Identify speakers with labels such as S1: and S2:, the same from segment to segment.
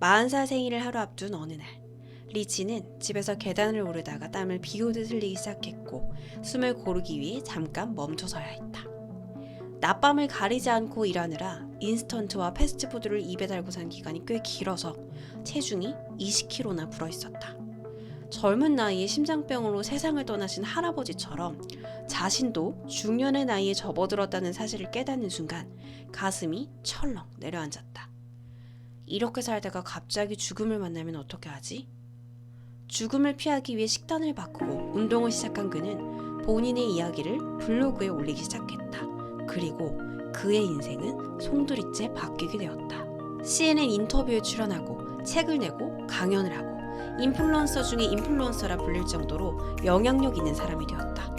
S1: 40살 생일을 하루 앞둔 어느 날 리치는 집에서 계단을 오르다가 땀을 비오듯 흘리기 시작했고 숨을 고르기 위해 잠깐 멈춰서야 했다. 낮밤을 가리지 않고 일하느라 인스턴트와 패스트푸드를 입에 달고 산 기간이 꽤 길어서 체중이 20kg나 불어 있었다. 젊은 나이에 심장병으로 세상을 떠나신 할아버지처럼 자신도 중년의 나이에 접어들었다는 사실을 깨닫는 순간 가슴이 철렁 내려앉았다. 이렇게 살다가 갑자기 죽음을 만나면 어떻게 하지? 죽음을 피하기 위해 식단을 바꾸고 운동을 시작한 그는 본인의 이야기를 블로그에 올리기 시작했다. 그리고 그의 인생은 송두리째 바뀌게 되었다. CNN 인터뷰에 출연하고 책을 내고 강연을 하고 인플루언서 중에 인플루언서라 불릴 정도로 영향력 있는 사람이 되었다.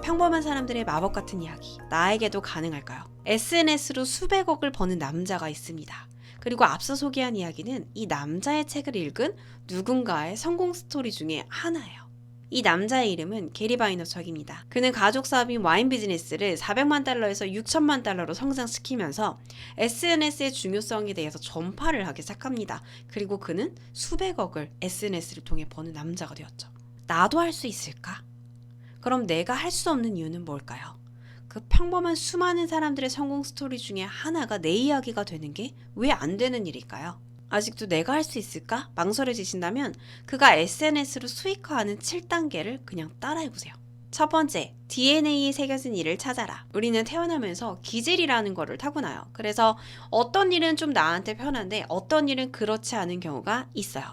S1: 평범한 사람들의 마법 같은 이야기, 나에게도 가능할까요? SNS로 수백억을 버는 남자가 있습니다. 그리고 앞서 소개한 이야기는 이 남자의 책을 읽은 누군가의 성공 스토리 중에 하나예요. 이 남자의 이름은 게리 바이너척입니다. 그는 가족 사업인 와인 비즈니스를 400만 달러에서 6천만 달러로 성장시키면서 SNS의 중요성에 대해서 전파를 하기 시작합니다. 그리고 그는 수백억을 SNS를 통해 버는 남자가 되었죠. 나도 할 수 있을까? 그럼 내가 할 수 없는 이유는 뭘까요? 그 평범한 수많은 사람들의 성공 스토리 중에 하나가 내 이야기가 되는 게 왜 안 되는 일일까요? 아직도 내가 할 수 있을까? 망설여지신다면 그가 SNS로 수익화하는 7단계를 그냥 따라해보세요. 첫 번째, DNA에 새겨진 일을 찾아라. 우리는 태어나면서 기질이라는 거를 타고나요. 그래서 어떤 일은 좀 나한테 편한데 어떤 일은 그렇지 않은 경우가 있어요.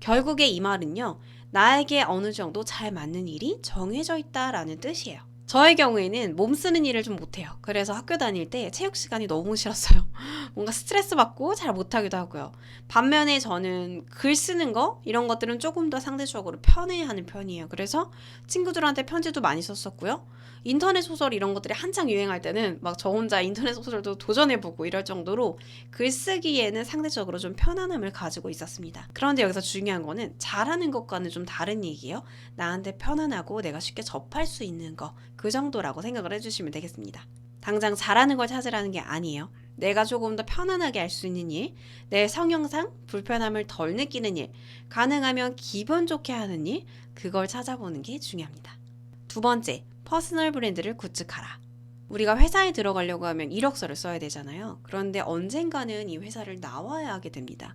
S1: 결국에 이 말은요, 나에게 어느 정도 잘 맞는 일이 정해져 있다라는 뜻이에요. 저의 경우에는 몸 쓰는 일을 좀 못해요. 그래서 학교 다닐 때 체육 시간이 너무 싫었어요. 뭔가 스트레스 받고 잘 못하기도 하고요. 반면에 저는 글 쓰는 거 이런 것들은 조금 더 상대적으로 편해하는 편이에요. 그래서 친구들한테 편지도 많이 썼었고요. 인터넷 소설 이런 것들이 한창 유행할 때는 막 저 혼자 인터넷 소설도 도전해보고 이럴 정도로 글 쓰기에는 상대적으로 좀 편안함을 가지고 있었습니다. 그런데 여기서 중요한 거는 잘하는 것과는 좀 다른 얘기예요. 나한테 편안하고 내가 쉽게 접할 수 있는 거그 정도라고 생각을 해주시면 되겠습니다. 당장 잘하는 걸 찾으라는 게 아니에요. 내가 조금 더 편안하게 할 수 있는 일, 내 성형상 불편함을 덜 느끼는 일, 가능하면 기분 좋게 하는 일, 그걸 찾아보는 게 중요합니다. 두 번째, 퍼스널 브랜드를 구축하라. 우리가 회사에 들어가려고 하면 이력서를 써야 되잖아요. 그런데 언젠가는 이 회사를 나와야 하게 됩니다.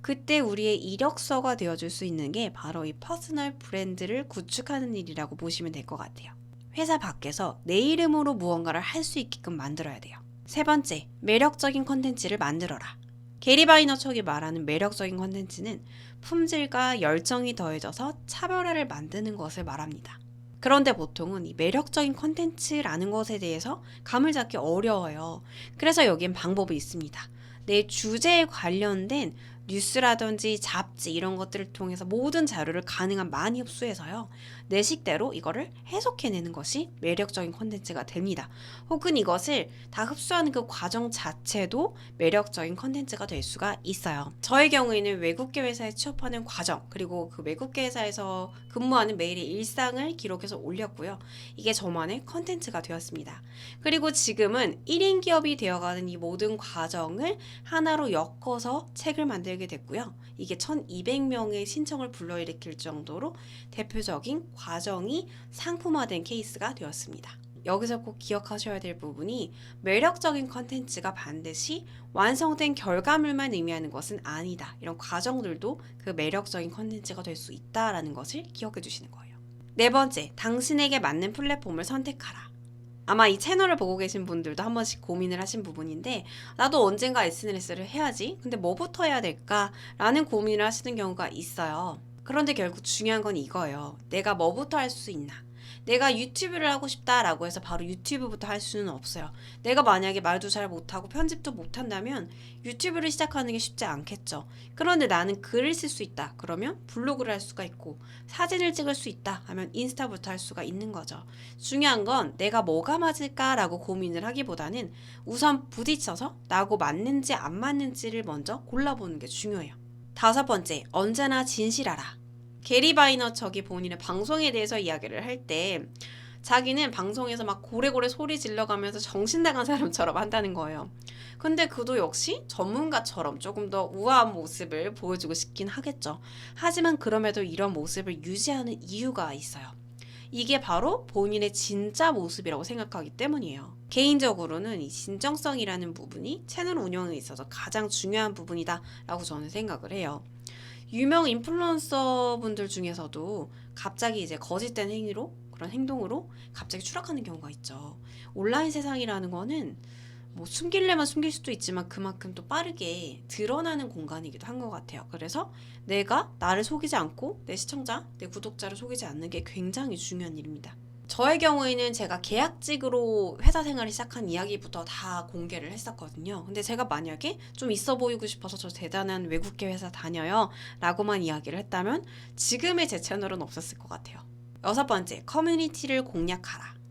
S1: 그때 우리의 이력서가 되어줄 수 있는 게 바로 이 퍼스널 브랜드를 구축하는 일이라고 보시면 될 것 같아요. 회사 밖에서 내 이름으로 무언가를 할 수 있게끔 만들어야 돼요. 세 번째, 매력적인 컨텐츠를 만들어라. 게리 바이너척이 말하는 매력적인 컨텐츠는 품질과 열정이 더해져서 차별화를 만드는 것을 말합니다. 그런데 보통은 이 매력적인 컨텐츠라는 것에 대해서 감을 잡기 어려워요. 그래서 여기엔 방법이 있습니다. 내 주제에 관련된 뉴스라든지 잡지 이런 것들을 통해서 모든 자료를 가능한 많이 흡수해서요. 내 식대로 이거를 해석해내는 것이 매력적인 컨텐츠가 됩니다. 혹은 이것을 다 흡수하는 그 과정 자체도 매력적인 컨텐츠가 될 수가 있어요. 저의 경우에는 외국계 회사에 취업하는 과정, 그리고 그 외국계 회사에서 근무하는 매일의 일상을 기록해서 올렸고요. 이게 저만의 컨텐츠가 되었습니다. 그리고 지금은 1인 기업이 되어가는 이 모든 과정을 하나로 엮어서 책을 만들게 됐고요. 이게 1200명의 신청을 불러일으킬 정도로 대표적인 과정이 상품화된 케이스가 되었습니다. 여기서 꼭 기억하셔야 될 부분이 매력적인 컨텐츠가 반드시 완성된 결과물만 의미하는 것은 아니다. 이런 과정들도 그 매력적인 컨텐츠가 될 수 있다라는 것을 기억해 주시는 거예요. 네 번째, 당신에게 맞는 플랫폼을 선택하라. 아마 이 채널을 보고 계신 분들도 한 번씩 고민을 하신 부분인데 나도 언젠가 SNS를 해야지. 근데 뭐부터 해야 될까? 라는 고민을 하시는 경우가 있어요. 그런데 결국 중요한 건 이거예요. 내가 뭐부터 할 수 있나? 내가 유튜브를 하고 싶다라고 해서 바로 유튜브부터 할 수는 없어요. 내가 만약에 말도 잘 못하고 편집도 못한다면 유튜브를 시작하는 게 쉽지 않겠죠. 그런데 나는 글을 쓸 수 있다. 그러면 블로그를 할 수가 있고 사진을 찍을 수 있다 하면 인스타부터 할 수가 있는 거죠. 중요한 건 내가 뭐가 맞을까라고 고민을 하기보다는 우선 부딪혀서 나하고 맞는지 안 맞는지를 먼저 골라보는 게 중요해요. 다섯 번째, 언제나 진실하라. 게리 바이너척이 본인의 방송에 대해서 이야기를 할 때 자기는 방송에서 막 고래고래 소리 질러가면서 정신 나간 사람처럼 한다는 거예요. 근데 그도 역시 전문가처럼 조금 더 우아한 모습을 보여주고 싶긴 하겠죠. 하지만 그럼에도 이런 모습을 유지하는 이유가 있어요. 이게 바로 본인의 진짜 모습이라고 생각하기 때문이에요. 개인적으로는 이 진정성이라는 부분이 채널 운영에 있어서 가장 중요한 부분이다라고 저는 생각을 해요. 유명 인플루언서 분들 중에서도 갑자기 이제 거짓된 행위로 그런 행동으로 갑자기 추락하는 경우가 있죠. 온라인 세상이라는 거는 뭐 숨길래만 숨길 수도 있지만 그만큼 또 빠르게 드러나는 공간이기도 한 것 같아요. 그래서 내가 나를 속이지 않고 내 시청자, 내 구독자를 속이지 않는 게 굉장히 중요한 일입니다. 저의 경우에는 제가 계약직으로 회사 생활을 시작한 이야기부터 다 공개를 했었거든요. 근데 제가 만약에 좀 있어 보이고 싶어서 저 대단한 외국계 회사 다녀요 라고만 이야기를 했다면 지금의 제 채널은 없었을 것 같아요. 여섯 번째, 커뮤니티를 공략하라.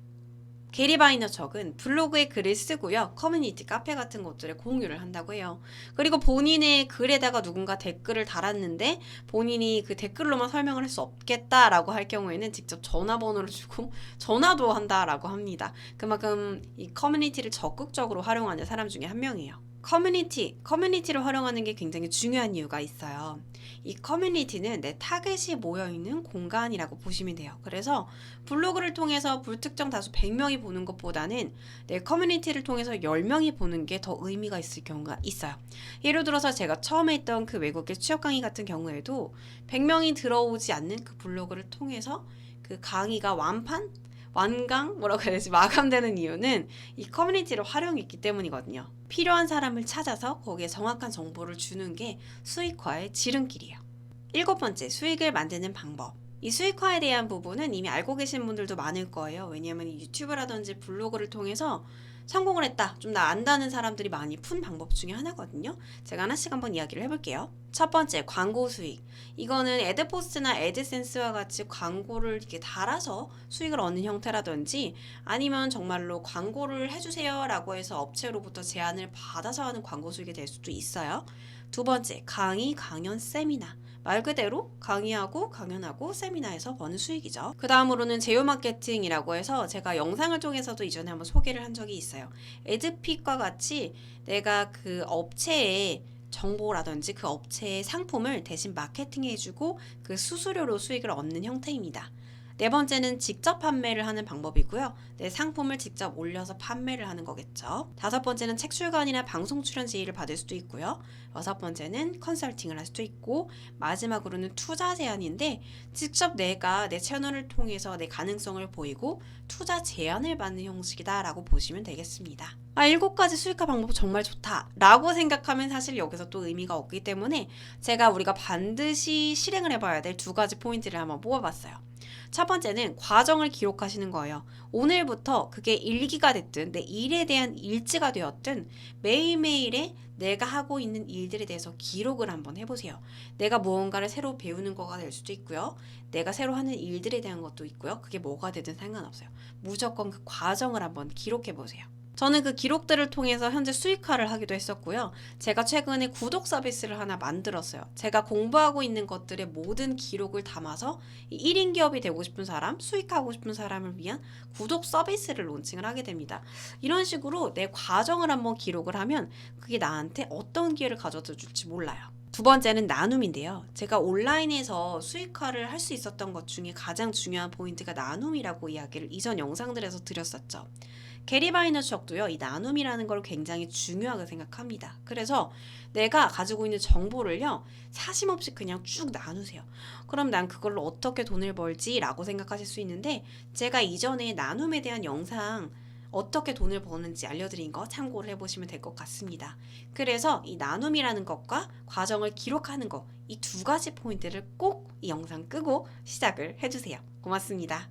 S1: 게리 바이너척은 블로그에 글을 쓰고요. 커뮤니티 카페 같은 곳들에 공유를 한다고 해요. 그리고 본인의 글에다가 누군가 댓글을 달았는데 본인이 그 댓글로만 설명을 할 수 없겠다라고 할 경우에는 직접 전화번호를 주고 전화도 한다라고 합니다. 그만큼 이 커뮤니티를 적극적으로 활용하는 사람 중에 한 명이에요. 커뮤니티, 커뮤니티를 활용하는 게 굉장히 중요한 이유가 있어요. 이 커뮤니티는 내 타겟이 모여있는 공간이라고 보시면 돼요. 그래서 블로그를 통해서 불특정 다수 100명이 보는 것보다는 내 커뮤니티를 통해서 10명이 보는 게 더 의미가 있을 경우가 있어요. 예를 들어서 제가 처음에 했던 그 외국계 취업 강의 같은 경우에도 100명이 들어오지 않는 그 블로그를 통해서 그 강의가 완판? 완강? 뭐라고 해야 되지? 마감되는 이유는 이 커뮤니티를 활용했기 때문이거든요. 필요한 사람을 찾아서 거기에 정확한 정보를 주는 게 수익화의 지름길이에요. 일곱 번째, 수익을 만드는 방법. 이 수익화에 대한 부분은 이미 알고 계신 분들도 많을 거예요. 왜냐하면 이 유튜브라든지 블로그를 통해서 성공을 했다, 좀 나 안다는 사람들이 많이 푼 방법 중에 하나거든요. 제가 하나씩 한번 이야기를 해볼게요. 첫 번째, 광고 수익. 이거는 애드포스트나 애드센스와 같이 광고를 이렇게 달아서 수익을 얻는 형태라든지 아니면 정말로 광고를 해주세요 라고 해서 업체로부터 제안을 받아서 하는 광고 수익이 될 수도 있어요. 두 번째, 강의, 강연, 세미나. 말 그대로 강의하고 강연하고 세미나에서 버는 수익이죠. 그 다음으로는 제휴 마케팅이라고 해서 제가 영상을 통해서도 이전에 한번 소개를 한 적이 있어요. 에드픽과 같이 내가 그 업체에 정보라든지 그 업체의 상품을 대신 마케팅해주고 그 수수료로 수익을 얻는 형태입니다. 네 번째는 직접 판매를 하는 방법이고요. 내 상품을 직접 올려서 판매를 하는 거겠죠. 다섯 번째는 책 출간이나 방송 출연 제의를 받을 수도 있고요. 여섯 번째는 컨설팅을 할 수도 있고 마지막으로는 투자 제안인데 직접 내가 내 채널을 통해서 내 가능성을 보이고 투자 제안을 받는 형식이다라고 보시면 되겠습니다. 아, 일곱 가지 수익화 방법 정말 좋다 라고 생각하면 사실 여기서 또 의미가 없기 때문에 제가 우리가 반드시 실행을 해봐야 될 두 가지 포인트를 한번 뽑아봤어요. 첫 번째는 과정을 기록하시는 거예요. 오늘부터 그게 일기가 됐든 내 일에 대한 일지가 되었든 매일매일에 내가 하고 있는 일들에 대해서 기록을 한번 해보세요. 내가 무언가를 새로 배우는 거가 될 수도 있고요. 내가 새로 하는 일들에 대한 것도 있고요. 그게 뭐가 되든 상관없어요. 무조건 그 과정을 한번 기록해 보세요. 저는 그 기록들을 통해서 현재 수익화를 하기도 했었고요. 제가 최근에 구독 서비스를 하나 만들었어요. 제가 공부하고 있는 것들의 모든 기록을 담아서 이 1인 기업이 되고 싶은 사람, 수익하고 싶은 사람을 위한 구독 서비스를 론칭을 하게 됩니다. 이런 식으로 내 과정을 한번 기록을 하면 그게 나한테 어떤 기회를 가져다 줄지 몰라요. 두 번째는 나눔인데요. 제가 온라인에서 수익화를 할 수 있었던 것 중에 가장 중요한 포인트가 나눔이라고 이야기를 이전 영상들에서 드렸었죠. 게리 바이너척도요, 이 나눔이라는 걸 굉장히 중요하게 생각합니다. 그래서 내가 가지고 있는 정보를요, 사심 없이 그냥 쭉 나누세요. 그럼 난 그걸로 어떻게 돈을 벌지라고 생각하실 수 있는데, 제가 이전에 나눔에 대한 영상 어떻게 돈을 버는지 알려드린 거 참고를 해보시면 될 것 같습니다. 그래서 이 나눔이라는 것과 과정을 기록하는 거, 이두 가지 포인트를 꼭 이 영상 끄고 시작을 해주세요. 고맙습니다.